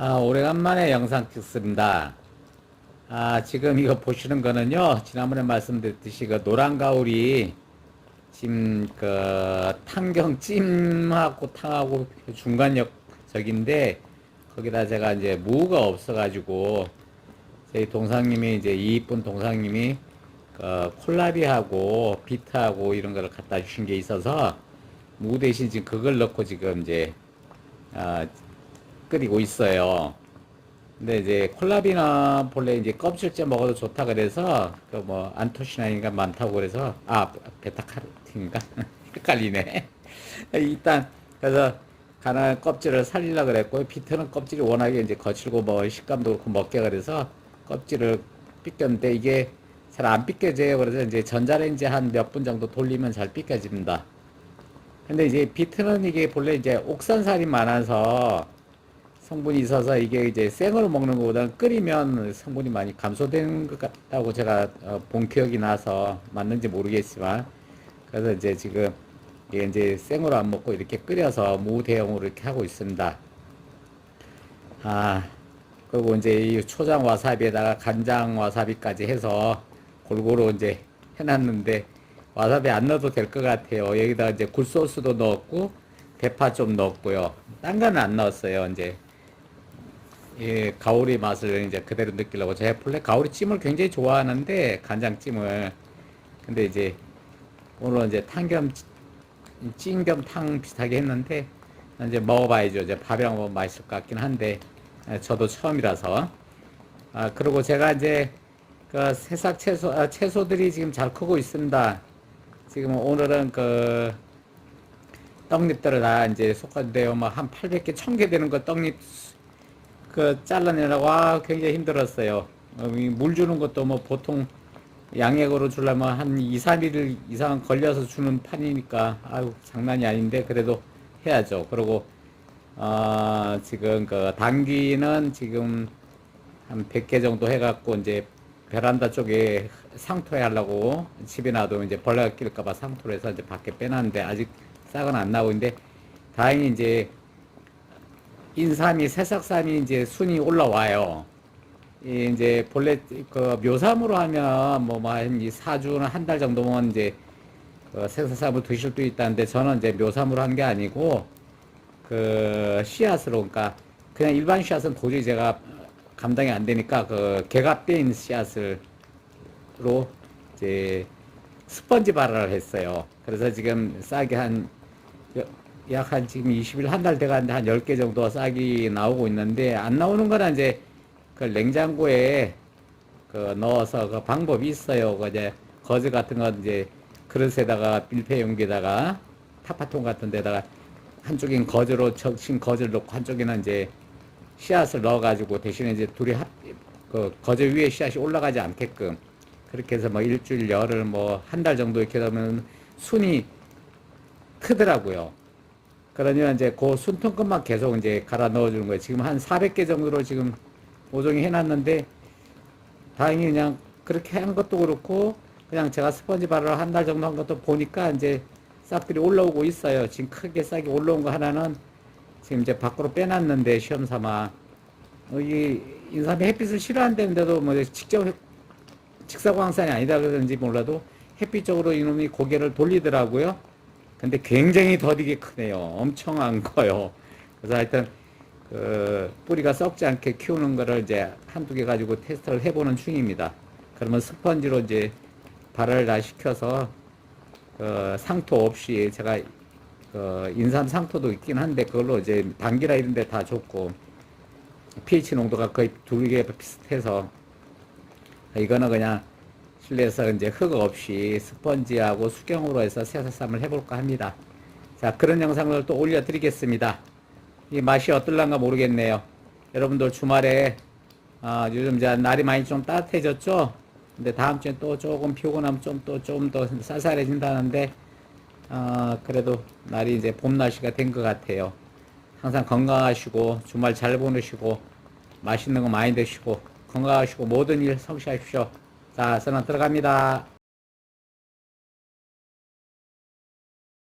아, 오래간만에 영상 찍습니다. 아, 지금 이거 보시는 거는요, 지난번에 말씀드렸듯이 그 노란 가울이 지금 그 탄경 찜하고 탕하고 중간역 저긴데 거기다 제가 이제 무가 없어가지고 저희 동상님이 이제 이쁜 동상님이 그 콜라비하고 비트하고 이런 거를 갖다 주신 게 있어서 무 대신 지금 그걸 넣고 지금 이제 아, 끓이고 있어요. 근데 이제 콜라비나 본래 이제 껍질째 먹어도 좋다 그래서 그 뭐 안토시아닌가 많다고 그래서 아 베타카로틴인가 헷갈리네. 일단 그래서 가나 껍질을 살리려 그랬고 비트는 껍질이 워낙에 이제 거칠고 뭐 식감도 그렇고 먹게 그래서 껍질을 삐꼈는데 이게 잘 안 삐껴져요. 그래서 이제 전자레인지 한 몇 분 정도 돌리면 잘 삐껴집니다. 근데 이제 비트는 이게 본래 이제 옥산살이 많아서 성분이 있어서 이게 이제 생으로 먹는 것보다는 끓이면 성분이 많이 감소되는 것 같다고 제가 어, 본 기억이 나서 맞는지 모르겠지만 그래서 이제 지금 이게 이제 생으로 안 먹고 이렇게 끓여서 무 대용으로 이렇게 하고 있습니다. 아 그리고 이제 이 초장 와사비에다가 간장 와사비까지 해서 골고루 이제 해놨는데 와사비 안 넣어도 될 것 같아요. 여기다 이제 굴소스도 넣었고 대파 좀 넣었고요. 딴 거는 안 넣었어요. 이제 예, 가오리 맛을 이제 그대로 느끼려고 제가 원래 가오리 찜을 굉장히 좋아하는데 간장찜을 근데 이제 오늘 이제 탕겸 찜 겸 탕 비슷하게 했는데 이제 먹어봐야죠. 이제 밥이랑 먹으면 맛있을 것 같긴 한데 아, 저도 처음이라서 아 그리고 제가 이제 그 새싹 채소 아, 채소들이 지금 잘 크고 있습니다. 지금 오늘은 그 떡잎들을 다 이제 솎았는데요. 뭐한 800개, 1000개 되는 거 떡잎 그 잘라내라고 와 굉장히 힘들었어요. 어, 이물 주는 것도 뭐 보통 양액으로 주려면 한 2, 3일 이상 걸려서 주는 판이니까 아유 장난이 아닌데 그래도 해야죠. 그리고 어, 지금 그 당귀는 지금 한 100개 정도 해갖고 이제 베란다 쪽에 상토에 하려고 집에 놔도 이제 벌레가 낄까봐 상토로 해서 이제 밖에 빼놨는데 아직 싹은 안 나오고 있는데 다행히 이제 인삼이 새싹삼이 이제 순이 올라와요. 이 이제 본래 그 묘삼으로 하면 뭐한 이 4주나 한달 정도면 이제 그 새싹삼을 드실 수 있다는데 저는 이제 묘삼으로 한 게 아니고 그 씨앗으로 그러니까 그냥 일반 씨앗은 도저히 제가 감당이 안 되니까 그 개가 빼인 씨앗을로 이제 스펀지 발화를 했어요. 그래서 지금 싹이 한 약 한 지금 20일 한 달 돼가는데 한 10개 정도 싹이 나오고 있는데 안 나오는 거는 이제 그 냉장고에 그 넣어서 그 방법이 있어요. 그 이제 거즈 같은 거 이제 그릇에다가 밀폐 용기에다가 타파통 같은 데다가 한쪽엔 거즈로 적신 거즈를 넣고 한쪽에는 이제 씨앗을 넣어가지고 대신에 이제 둘이 합, 그 거즈 위에 씨앗이 올라가지 않게끔 그렇게 해서 뭐 일주일 열흘 뭐 한 달 정도 이렇게 되면 순이 크더라고요. 그러면 이제 그 순통끝만 계속 이제 갈아 넣어주는 거예요. 지금 한 400개 정도로 지금 모종이 해놨는데 다행히 그냥 그렇게 한 것도 그렇고 그냥 제가 스펀지 발효를 한달 정도 한 것도 보니까 이제 싹들이 올라오고 있어요. 지금 크게 싹이 올라온 거 하나는 지금 이제 밖으로 빼놨는데 시험 삼아 어, 이 인삼이 햇빛을 싫어한다는데도 뭐 직접 직사광선이 아니다 그러는지 몰라도 햇빛 쪽으로 이놈이 고개를 돌리더라고요. 근데 굉장히 더디게 크네요. 엄청한 거요. 그래서 하여튼 그 뿌리가 썩지 않게 키우는 거를 이제 한두 개 가지고 테스트를 해보는 중입니다. 그러면 스펀지로 이제 발을 다 시켜서 그 상토 없이 제가 그 인삼 상토도 있긴 한데 그걸로 이제 당기라 이런 데다 좋고 pH 농도가 거의 두 개 비슷해서 이거는 그냥 실내에서 이제 흙 없이 스펀지하고 수경으로 해서 새사쌈을 해볼까 합니다. 자, 그런 영상을 또 올려드리겠습니다. 이 맛이 어떨란가 모르겠네요. 여러분들 주말에, 아, 요즘 이제 날이 많이 좀 따뜻해졌죠? 근데 다음 주에 또 조금 나면 좀 또 좀 더 쌀쌀해진다는데, 아, 그래도 날이 이제 봄 날씨가 된 것 같아요. 항상 건강하시고, 주말 잘 보내시고, 맛있는 거 많이 드시고, 건강하시고, 모든 일 성취하십시오. 자, 저는 들어갑니다.